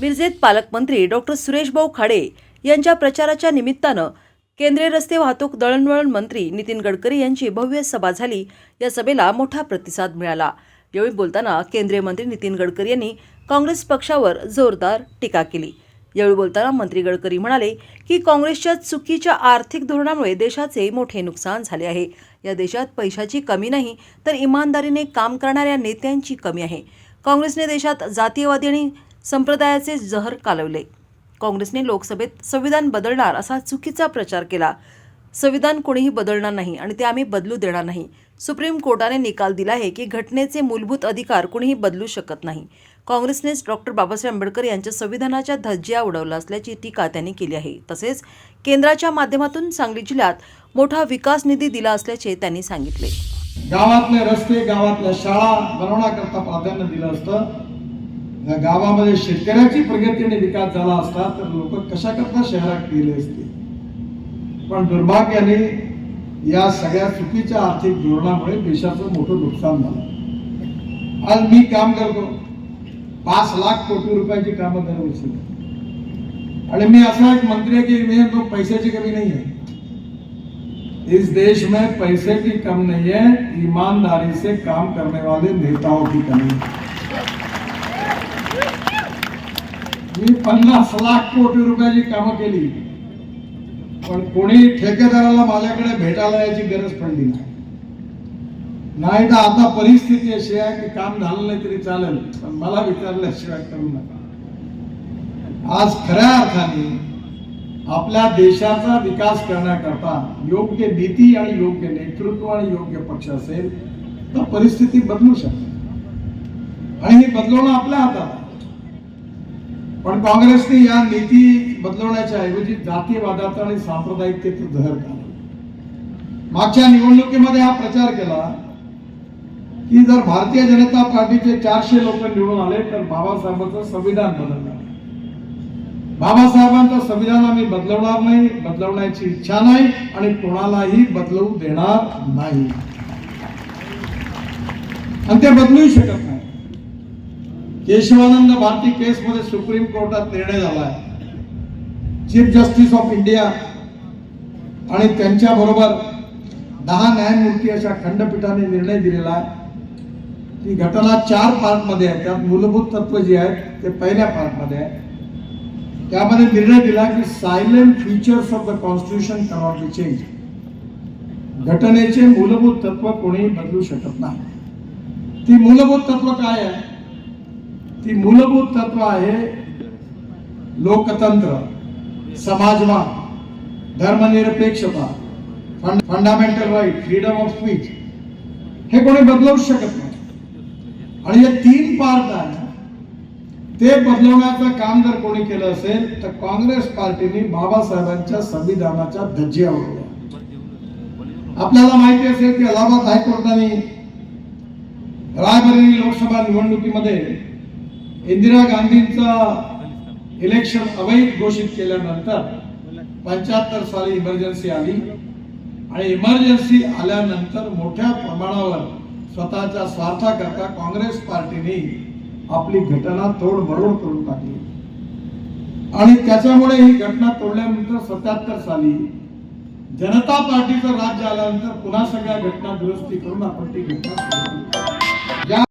मिरजेत पालकमंत्री डॉक्टर सुरेशभाऊ खाडे यांच्या प्रचाराच्या निमित्तानं केंद्रीय रस्ते वाहतूक दळणवळण मंत्री नितीन गडकरी यांची भव्य सभा झाली. या सभेला मोठा प्रतिसाद मिळाला. यावेळी बोलताना केंद्रीय मंत्री नितीन गडकरी यांनी काँग्रेस पक्षावर जोरदार टीका केली. यावेळी बोलताना मंत्री गडकरी म्हणाले की काँग्रेसच्या चुकीच्या आर्थिक धोरणामुळे देशाचे मोठे नुकसान झाले आहे. या देशात पैशाची कमी नाही तर इमानदारीने काम करणाऱ्या नेत्यांची कमी आहे. काँग्रेसने देशात जातीयवादी आणि संप्रदायाचे जहर कालवले. काँग्रेसने लोकसभेत संविधान बदलणार असा चुकीचा प्रचार केला. संविधान कोणीही बदलणार नाही आणि ते आम्ही बदलू देणार नाही. सुप्रीम कोर्टाने निकाल दिला आहे की घटनेचे मूलभूत अधिकार कोणीही बदलू शकत नाही. काँग्रेसनेच डॉक्टर बाबासाहेब आंबेडकर यांच्या संविधानाच्या धज्जिया उडवला असल्याची टीका त्यांनी केली आहे. तसेच केंद्राच्या माध्यमातून सांगली जिल्ह्यात मोठा विकास निधी दिला असल्याचे त्यांनी सांगितले. गावातले रस्ते गावातल्या शाळा बनवण्याकरता प्राधान्य दिलं असतं. गावामध्ये शेतकऱ्याची प्रगती आणि विकास झाला असता तर लोक कशा करता शहरात गेले असते? पण दुर्भाग्याने या सगळ्या चुकीच्या आर्थिक धोरणामुळे देशाचं मोठं नुकसान झालं. आज मी काम करतो. पाच लाख कोटी रुपयाची कामं दरवर्षी आणि मी असा एक मंत्री आहे की मी तो पैशाची कमी नाही आहे. इस देश में पैसे की कम नहीं है ईमानदारी से काम करने वाले नेताओं की कमी है मी पन्नास लाख कोटी रुपयाची कामं केली. पण कोणी ठेकेदाराला माझ्याकडे भेटायला याची गरज पडली नाही. नाही तर आता परिस्थिती अशी आहे की काम झालं नाही तरी चालेल पण मला विचारल्याशिवाय करू नका. आज खऱ्या अर्थाने आपल्या देशाचा विकास करण्याकरता योग्य नीती आणि योग्य नेतृत्व आणि योग्य पक्ष असेल तर परिस्थिती बदलू शकते. आणि हे बदलवणं आपल्या हातात आहे. पण काँग्रेसने या नीती बदलवण्याच्या ऐवजी जातीयवादाचा आणि सांप्रदायिकतेचं जहर झालं मागच्या निवडणुकीमध्ये हा प्रचार केला की जर भारतीय जनता पार्टीचे चारशे लोक निवडून आले तर बाबासाहेबांचं संविधान बदलणार. बाबासाहेबांचं संविधान आम्ही बदलवणार नाही बदलवण्याची इच्छा नाही आणि कोणालाही बदलवू देणार नाही. आणि ते बदलूही शकत नाही. केशवानंद भारती केसमध्ये सुप्रीम कोर्टात निर्णय झाला आहे. चीफ जस्टिस ऑफ इंडिया आणि त्यांच्या बरोबर दहा न्यायमूर्ती अशा खंडपीठाने निर्णय दिलेला आहे. ती घटना चार पार्टमध्ये आहे. त्यात मूलभूत तत्व जे आहेत ते पहिल्या पार्टमध्ये आहे. त्यामध्ये निर्णय दिला की silent features of the constitution cannot be change घटनेचे मूलभूत तत्व कोणीही बदलू शकत नाही. ती मूलभूत तत्व काय आहे? ती मूलभूत तत्व आहे लोकतंत्र समाजवाद धर्मनिरपेक्षता fundamental right freedom of speech हे कोणी बदलवू शकत नाही. आणि हे तीन पार्ट आहे ते बदलवण्याचं काम जर कोणी केलं असेल तर काँग्रेस पार्टीने बाबासाहेबांच्या संविधानाच्या धज्जिया आपल्याला माहिती असेल की अलाहाबाद हायकोर्टाने रायबरेली लोकसभा निवडणुकीमध्ये इंदिरा गांधींचा इलेक्शन अवैध घोषित केल्यानंतर पंच्याहत्तर साली इमर्जन्सी आली. आणि इमर्जन्सी आल्यानंतर मोठ्या प्रमाणावर स्वतःच्या स्वार्थाकरता काँग्रेस पार्टीने आपली घटना तोड मरोड करून टाकली. आणि त्याच्यामुळे ही घटना तोडल्यानंतर सत्याहत्तर साली जनता पार्टीचं राज्य आल्यानंतर पुन्हा सगळ्या घटना दुरुस्ती करून आपण ती घटना